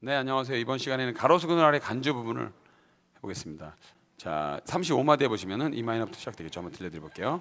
네, 안녕하세요. 이번 시간에는 가로수 그늘 아래 간주 부분을 해보겠습니다. 자, 35마디에 보시면은 이 마이너부터 시작되겠죠. 한번 들려드려 볼게요.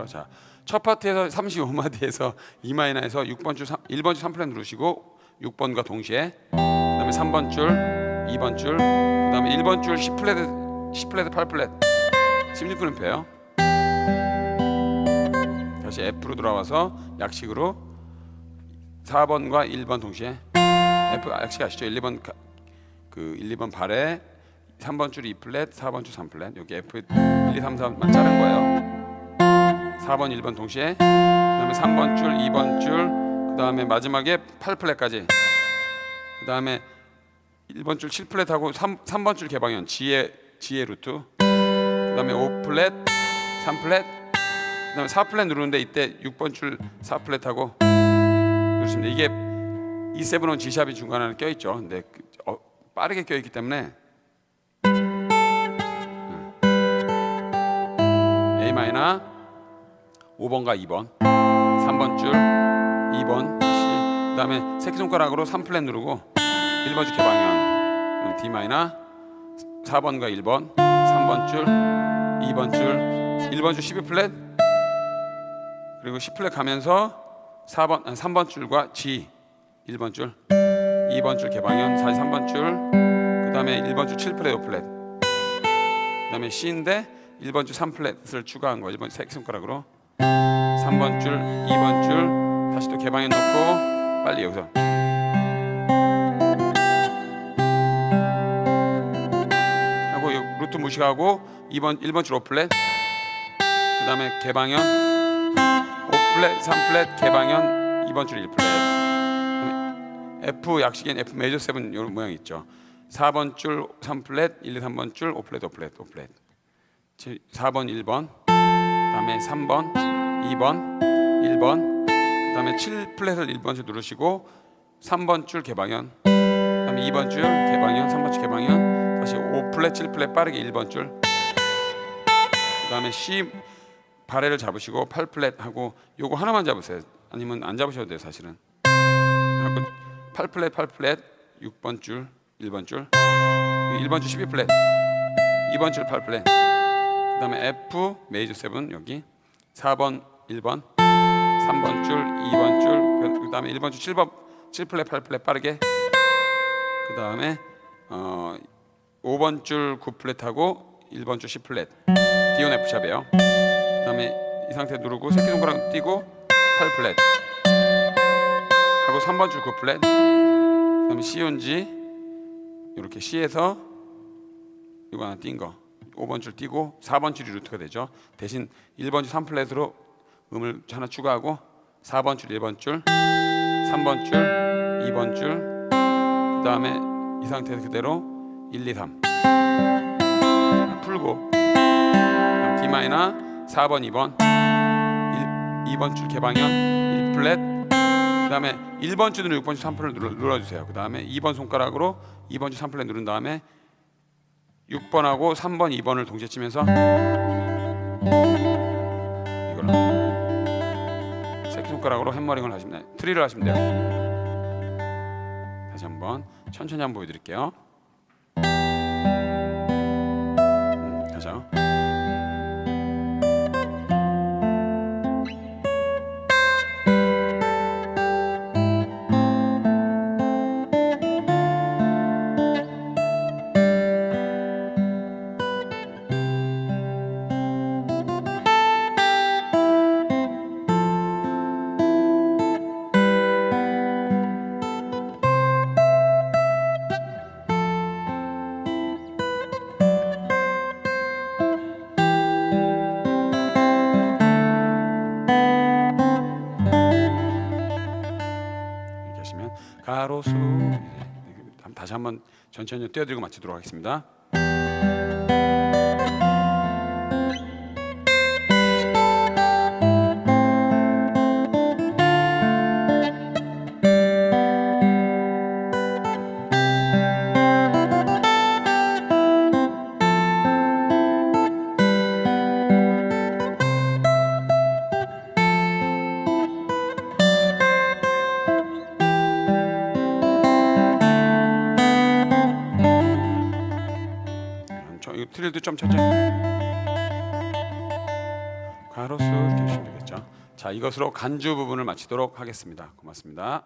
되겠죠. 자, 첫 파트에서 35마디에서 E 마이너에서 6번 줄 3, 1번 줄 3플랫 누르시고 6번과 동시에 그다음에 3번 줄, 2번 줄, 그다음에 1번 줄 10플랫 10플랫 8플랫 16분음표예요. 다시 F로 돌아와서 약식으로 4번과 1번 동시에 F 약식 아시죠? 1, 2번 가- 그 1, 2번 발에 3번 줄 2플랫, 4번 줄 3플랫. 여기 F 1, 2, 3, 4만 자른 거예요. 4번, 1번 동시에. 그다음에 3번 줄, 2번 줄, 그다음에 마지막에 8플랫까지. 그다음에 1번 줄 7플랫하고 3, 3번 줄 개방현 G의 G의 루트. 그다음에 5플랫, 3플랫. 그다음에 4플랫 누르는데 이때 6번 줄 4플랫하고 누르시면 돼요. 이게 E7은 G샵이 중간에 껴 있죠. 근데 그, 어, 빠르게 껴 있기 때문에 A 마이너 5번과 2번 3번 줄 2번 C 그 다음에 새끼손가락으로 3플랫 누르고 1번 줄 개방현 D 마이너 4번과 1번 3번 줄 2번 줄 1번 줄 12플랫 그리고 10플랫 가면서 4번 아, 3번 줄과 G 1번 줄 2번 줄 개방현 4 3번 줄 그 다음에 1번 줄 7플랫 5플랫 그 다음에 C인데 1번 줄 3플랫을 추가한 거 1번 새끼손가락으로 3번 줄 2번 줄 다시 또 개방해 놓고 빨리 여기서. 하고 요 루트 무시하고 2번 1번 줄 5플랫 그다음에 개방현 5플랫 3플랫 개방현 2번 줄 1플랫. 그다음에 F 약식인 F 메이저 7 이런 모양 있죠. 4번 줄 3플랫 1, 2, 3번 줄 5플랫 5플랫 5플랫. 4번 1번. 그 다음에 3번 2번 1번 그 다음에 7 플랫을 1번 줄 누르시고 3번 줄 개방현 그 다음에 2번 줄 개방현 3번 줄 개방현 다시 5 플랫 7 플랫 빠르게 1번 줄 그 다음에 C 발해를 잡으시고 8 플랫 하고 요거 하나만 잡으세요. 아니면 안 잡으셔도 돼요 사실은. 하고 8 플랫 8 플랫 6번 줄 1번 줄 1번 줄 12 플랫 2번 줄 8 플랫 그 다음에 F 메이저 7 여기. 4번 1번 3번 줄 2번 줄 그 다음에 1번 줄 7번 7플랫 8플랫 빠르게. 그 다음에 어 5번 줄 9플랫하고 1번 줄 10플랫. D1 F 샵이에요. 그 다음에 이 상태 누르고 새끼손가락 띄고 8플랫. 하고 3번 줄 9플랫. 그 다음에 C on G. 이렇게 C에서 이거 하나 띈거 5번 줄 띄고 4번 줄이 루트가 되죠. 대신 1번 줄 3플랫으로 음을 하나 추가하고 4번 줄 1번 줄 3번 줄 2번 줄 그다음에 이 상태에서 그대로 1, 2, 3 풀고 D 마이너 4번 2번 1, 2번 줄 개방현 1플랫 그다음에 1번 줄 누르고 6번 줄 3플랫 눌러, 눌러주세요. 그다음에 2번 손가락으로 2번 줄 3플랫 누른 다음에 6번하고 3번, 2번을 동시에 치면서 이걸로 새끼손가락으로 햄머링을 하시면 돼요. 트리를 하시면 돼요. 다시 한번 천천히 한번 보여드릴게요. 다시 한번 천천히 띄워드리고 마치도록 하겠습니다. 저 이거 트릴도 좀 천천히. 가로수 이렇게 하시면 되겠죠. 자 이것으로 간주 부분을 마치도록 하겠습니다. 고맙습니다.